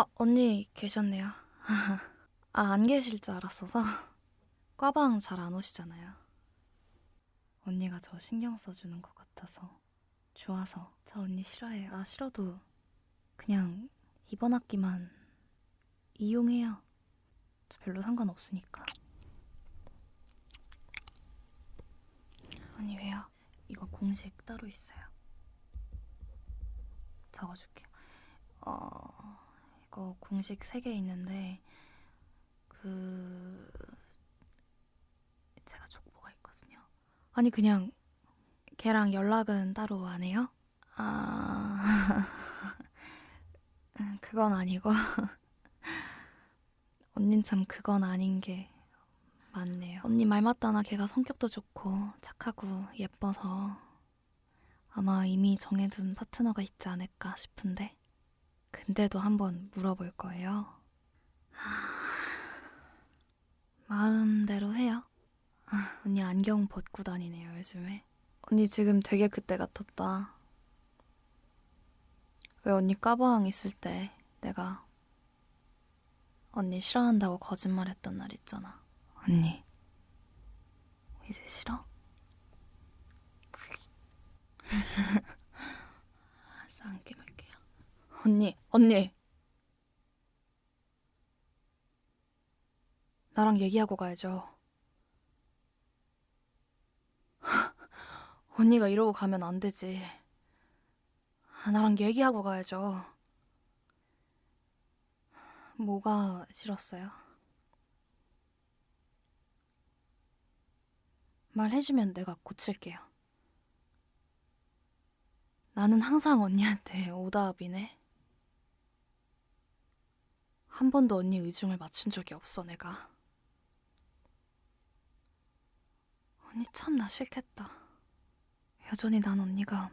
아, 언니 계셨네요. 아, 안 계실 줄 알았어서. 과방 잘 안 오시잖아요. 언니가 저 신경 써주는 것 같아서 좋아서 저 언니 싫어해요. 아, 싫어도 그냥 이번 학기만 이용해요. 저 별로 상관없으니까. 언니 왜요? 이거 공식 따로 있어요. 적어줄게요. 어, 이 거 공식 3개 있는데 그 제가 족보가 있거든요. 아니 그냥 걔랑 연락은 따로 안 해요? 아 음, 그건 아니고 언닌 참 그건 아닌 게 맞네요. 언니 말 맞다나 걔가 성격도 좋고 착하고 예뻐서 아마 이미 정해둔 파트너가 있지 않을까 싶은데 근데도 한번 물어볼 거예요. 마음대로 해요. 아, 언니 안경 벗고 다니네요, 요즘에. 언니 지금 되게 그때 같았다. 왜 언니 까방 있을 때 내가 언니 싫어한다고 거짓말했던 날 있잖아. 언니, 이제 싫어 안 깨물게요. 언니, 언니. 나랑 얘기하고 가야죠. 언니가 이러고 가면 안 되지. 아, 나랑 얘기하고 가야죠. 뭐가 싫었어요? 말해주면 내가 고칠게요. 나는 항상 언니한테 오답이네. 한 번도 언니 의중을 맞춘 적이 없어, 내가. 언니 참 나 싫겠다. 여전히 난 언니가